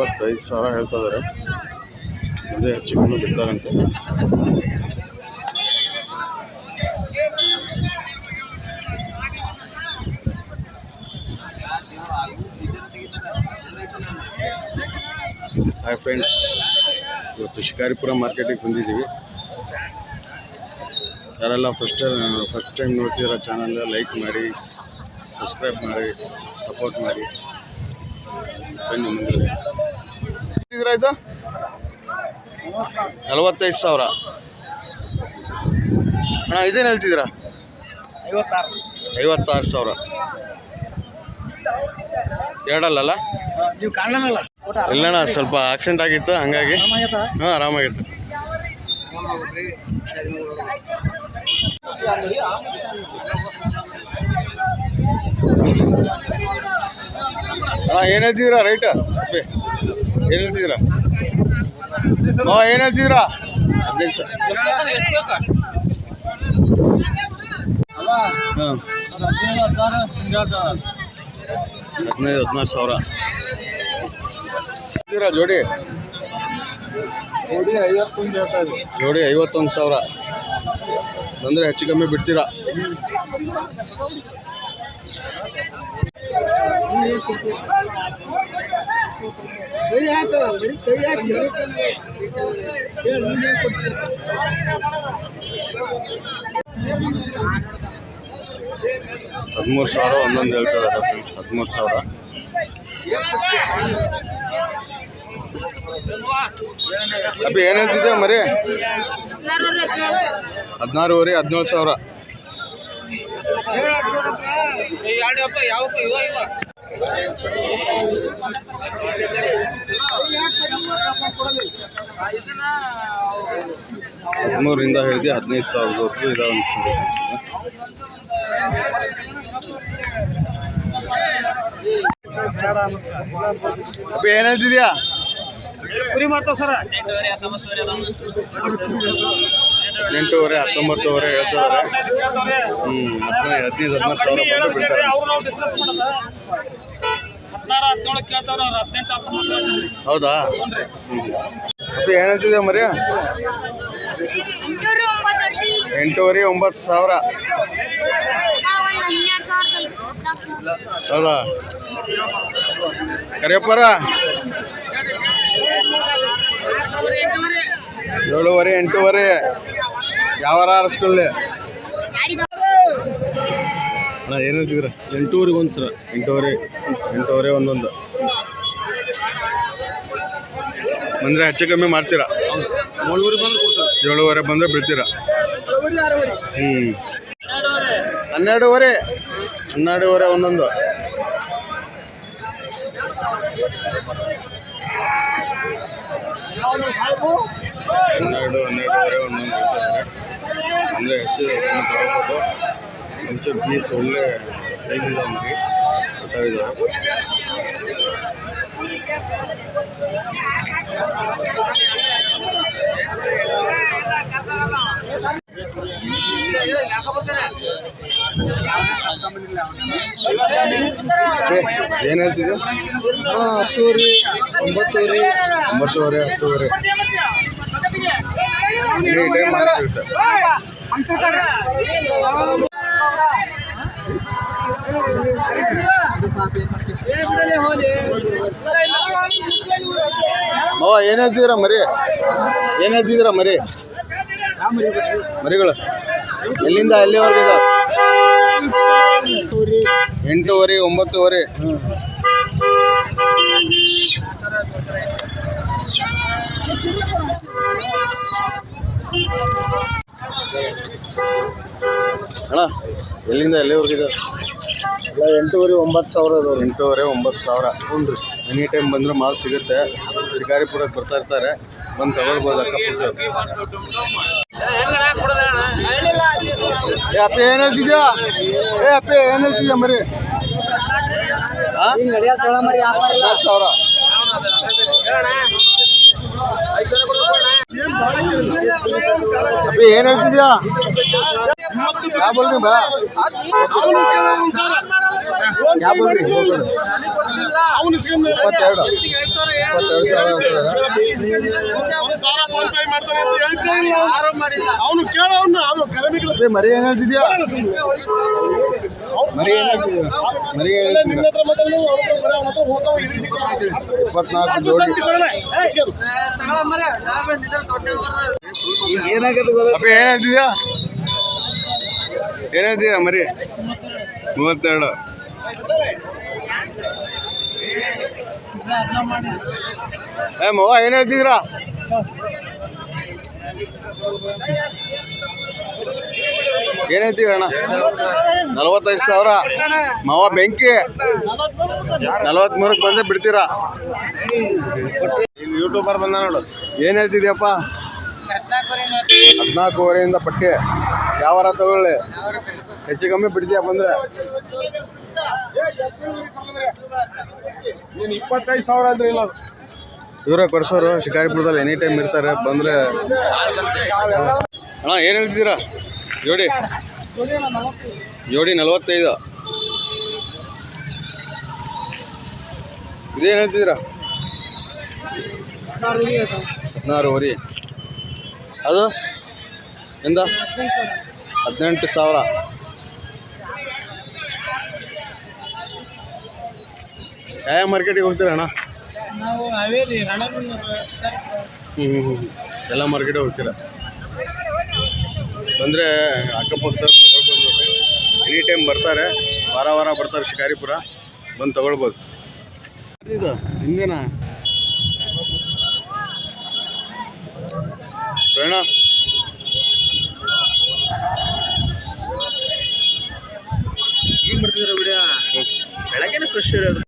ಇಪ್ಪತ್ತೈದು ಸಾವಿರ ಹೇಳ್ತಾ ಇದ್ದಾರೆ. ಅದೇ ಹೆಚ್ಚಿಗೆ ಬಿಡ್ತಾರಂತೆ ಹಾಯ್ ಫ್ರೆಂಡ್ಸ್ ಇವತ್ತು ಶಿಕಾರಿಪುರ ಮಾರ್ಕೆಟಿಗೆ ಬಂದಿದ್ದೀವಿ. ಯಾರೆಲ್ಲ ಫಸ್ಟ್ ಫಸ್ಟ್ ಟೈಮ್ ನೋಡ್ತಿರೋ ಚಾನಲ್ ಲೈಕ್ ಮಾಡಿ ಸಬ್ಸ್ಕ್ರೈಬ್ ಮಾಡಿ ಸಪೋರ್ಟ್ ಮಾಡಿ. ಇದು ನಲವತ್ತೈದು ಸಾವಿರ. ಅಣ್ಣ, ಇದೇನು ಹೇಳ್ತಿದ್ದೀರಾ? ಐವತ್ತಾರು ಸಾವಿರ. ಎರಡಲ್ಲಲ್ಲ? ಇಲ್ಲಣ್ಣ, ಸ್ವಲ್ಪ ಆಕ್ಸಿಡೆಂಟ್ ಆಗಿತ್ತು, ಹಂಗಾಗಿ. ಹಾಂ, ಆರಾಮಾಗಿತ್ತು. ಅಣ್ಣ ಏನು ಹೇಳ್ತಿದ್ದೀರಾ? ರೈಟ್ ಏನು ಹೇಳ್ತಿದ್ದೀರಾ? ಹಾಂ ಏನು ಹೇಳ್ತಿದ್ದೀರಾ? ಹದಿನೈದು ಸಾವಿರ ಹಾಂ. ಹದಿನೈದು ಹದಿನಾರು ಸಾವಿರ. ಜೋಡಿ? ನೋಡಿ ಐವತ್ತೊಂದು ಜೋಡಿ ಐವತ್ತೊಂದು ಸಾವಿರ. ಅಂದರೆ ಹೆಚ್ಚು ಕಮ್ಮಿ ಬಿಡ್ತೀರಾ? ಹದಿಮೂರು ಸಾವಿರ ಒಂದೊಂದು ಹೇಳ್ತಾರೆ ಫ್ರೆಂಡ್ಸ್ ಹದಿಮೂರು ಸಾವಿರ. ಅಪ್ಪ ಏನು ಹೇಳ್ತಿದ್ದೆ ಮರಿ? ಹದಿನಾರೂವರೆ ಹದಿನೇಳು ಸಾವಿರ. ಹದಿಮೂರರಿಂದ ಹಿಡಿದು ಹದಿನೈದು ಸಾವಿರದವರೆಗೂ ಇದಾವೆ ಏನು ಹೇಳ್ತಿದ್ಯಾ? ಕುರಿ ಮಾಡ್ತಾವ ಸರ. ಎಂಟೂವರೆ ಹತ್ತೊಂಬತ್ತುವರೆ ಹೇಳ್ತಿದ್ದಾರೆ. ಹ್ಞೂ ಹದಿನೈದು ಹದಿನೈದು, ಹದಿನಾರು ಸಾವಿರ ಬಂದು ಬಿಡ್ತಾರೆ. ಹೌದಾ? ಮತ್ತೆ ಏನಂತಿದೆ ಏನು ಹೇಳ್ತಿದ್ಯಾ ಮರಿ ಎಂಟೂವರೆ, ಒಂಬತ್ತು ಸಾವಿರ. ಹೌದಾ? ಕರಿಯಪ್ಪರ? ಏಳುವರೆ, ಎಂಟೂವರೆ. ಯಾವಾರ ಆರಿಸ್ಕೊಳ್ಳಿ ಅಣ್ಣ ಏನು ಹೇಳ್ತಿದ್ರ ಎಂಟೂವರೆಗೆ ಒಂದು ಸರ ಎಂಟೂವರೆ ಎಂಟೂವರೆ ಒಂದೊಂದು. ಬಂದರೆ ಹೆಚ್ಚು ಕಮ್ಮಿ ಮಾಡ್ತೀರಾ? ಏಳುವರೆ ಬಂದ್ರೆ ಕೊಡ್ತಾರೆ. ಏಳುವರೆ ಬಂದರೆ ಬಿಡ್ತೀರಾ? ಹ್ಞೂ ಹನ್ನೆರಡುವರೆ. ಹನ್ನೆರಡುವರೆ ಒಂದೊಂದು ಹನ್ನೆರಡು ಹನ್ನೆರಡೂವರೆ ಒಂದೊಂದು ಹೇಳ್ತಾರೆ ಅಂದರೆ ಹೆಚ್ಚು ತಗೋಬೋದು ಹೆಚ್ಚು ಪೀಸ್ ಒಳ್ಳೆ ಸೈಜ್ ಇದೆ ನಮಗೆ ಏನು ಹೇಳ್ತಿದ್ದೆ? ಹತ್ತುವರೆ ಒಂಬತ್ತುವರೆ ಒಂಬತ್ತುವರೆ ಹತ್ತುವರೆ. ಈ ಟೈಮ್ ಸಿಗುತ್ತೆ ಅವ ಏನು ಹೇಳ್ತಿದ್ದೀರಾ ಮರಿ? ಏನು ಮರಿ? ಮರಿಗಳು. ಎಲ್ಲಿಂದ ಅಲ್ಲಿವರೆಗೆ ಎಂಟೂವರೆ ಒಂಬತ್ತುವರೆ. ಅಣ್ಣ ಎಲ್ಲಿಂದ ಎಲ್ಲಿವರೆಗೂ ಇದೆ ಎಲ್ಲ ಎಂಟೂವರೆ ಒಂಬತ್ತು ಸಾವಿರ ಅದಾವ್ರಿ ಎಂಟೂವರೆ ಒಂಬತ್ತು ಸಾವಿರ. ಹ್ಞೂ ರೀ. ಎನಿ ಟೈಮ್ ಬಂದರೆ ಮಾಲ್ ಸಿಗುತ್ತೆ. ಶಿಕಾರಿಪುರಕ್ಕೆ ಬರ್ತಾ ಇರ್ತಾರೆ. ಬಂದು ತಗೊಳ್ಬೋದು ಅಕ್ಕಪಕ್ಕ ಏ ಅಪ್ಪ ಏನು ಹೇಳ್ತಿದ್ಯಾ? ಏ ಅಪ್ಪ ಏನು ಹೇಳ್ತಿದ್ಯಾ ಮರಿ? ಸಾವಿರ. ಅಪ್ಪಿ ಏನ್ ಹೇಳ್ತಿದ್ಯಾ? ಯಾ ಬೋಲ್ರಿ ಬಾ. ಯಾ ಬೋಲ್ರಿ? ಅವನು ಇಪ್ಪತ್ತೆರಡು ಇಪ್ಪತ್ತೆರಡು ಕರೆಮಿಗಳು ಮರಿ ಏನು ಹೇಳ್ತಿದ್ಯಾ? ಮರಿ ಮರಿ ಇಪ್ಪತ್ನಾಲ್ಕು ಜೋಡಿ ಅಪ್ಪ ಏನು ಹೇಳ್ತಿದ್ಯಾ ಏನು ಹೇಳ್ತೀರಾ ಮರಿ? ಮೂವತ್ತೆರಡು. ಏ ಮವ ಏನು ಹೇಳ್ತಿದ್ರಾ ಏನು ಹೇಳ್ತೀರ ಅಣ್ಣ? ನಲವತ್ತೈದು ಸಾವಿರ. ಮಾವ ಬೆಂಕಿ. ನಲವತ್ಮೂರಕ್ಕೆ ಬಂದೇ ಬಿಡ್ತೀರಾ? ಇಲ್ಲಿ ಯೂಟ್ಯೂಬರ್ ಬಂದ ನೋಡು. ಏನು ಹೇಳ್ತಿದ್ಯಪ್ಪ? ಹದಿನಾಲ್ಕೂವರೆಯಿಂದ ಪಟ್ಟಿ. ಯಾವಾರ ತಗೊಳ್ಳಿ? ಹೆಚ್ಚು ಕಮ್ಮಿ ಬಿಡ್ತೀಯ ಬಂದ್ರೆ? ನೀನು ಇಪ್ಪತ್ತೈದು ಸಾವಿರ ಅಂದ್ರೆ ಇಲ್ಲ. ಇವರೇ ಕೊಡ್ಸೋರು. ಶಿಕಾರಿಪುರದಲ್ಲಿ ಎನಿ ಟೈಮ್ ಇರ್ತಾರೆ. ಬಂದರೆ ಅಣ್ಣ ಏನು ಹೇಳ್ತಿದ್ದೀರಾ? ಜೋಡಿ. ಜೋಡಿ ನಲವತ್ತೈದು. ಇದೇನು ಹೇಳ್ತಿದ್ದೀರಾ? ಹದಿನಾರುವರೆ ಅದು? ಎಂದ? ಹದಿನೆಂಟು ಸಾವಿರ. ಯಾವ ಮಾರ್ಕೆಟಿಗೆ ಹೋಗ್ತೀರಾ ಅಣ್ಣ? ಹ್ಞೂ ಹ್ಞೂ ಹ್ಞೂ ಎಲ್ಲ ಮಾರ್ಕೆಟಿಗೆ ಹೋಗ್ತೀರಾ? ಬಂದರೆ ಅಕ್ಕಪಕ್ಕ ತಗೊಳ್ಬೋದು ಎನಿ ಟೈಮ್ ಬರ್ತಾರೆ ವಾರ ವಾರ ಬರ್ತಾರೆ ಶಿಕಾರಿಪುರ ಬಂದು ತಗೊಳ್ಬೋದು. ಇದು ಹಿಂದೇನಾ ಪ್ರಣ ಈಗ ಬರ್ತಿದ್ರೆ ಬಿಡ ಬೆಳಗ್ಗೆನೆ ಫ್ರೆಶ್ ಇರೋದು.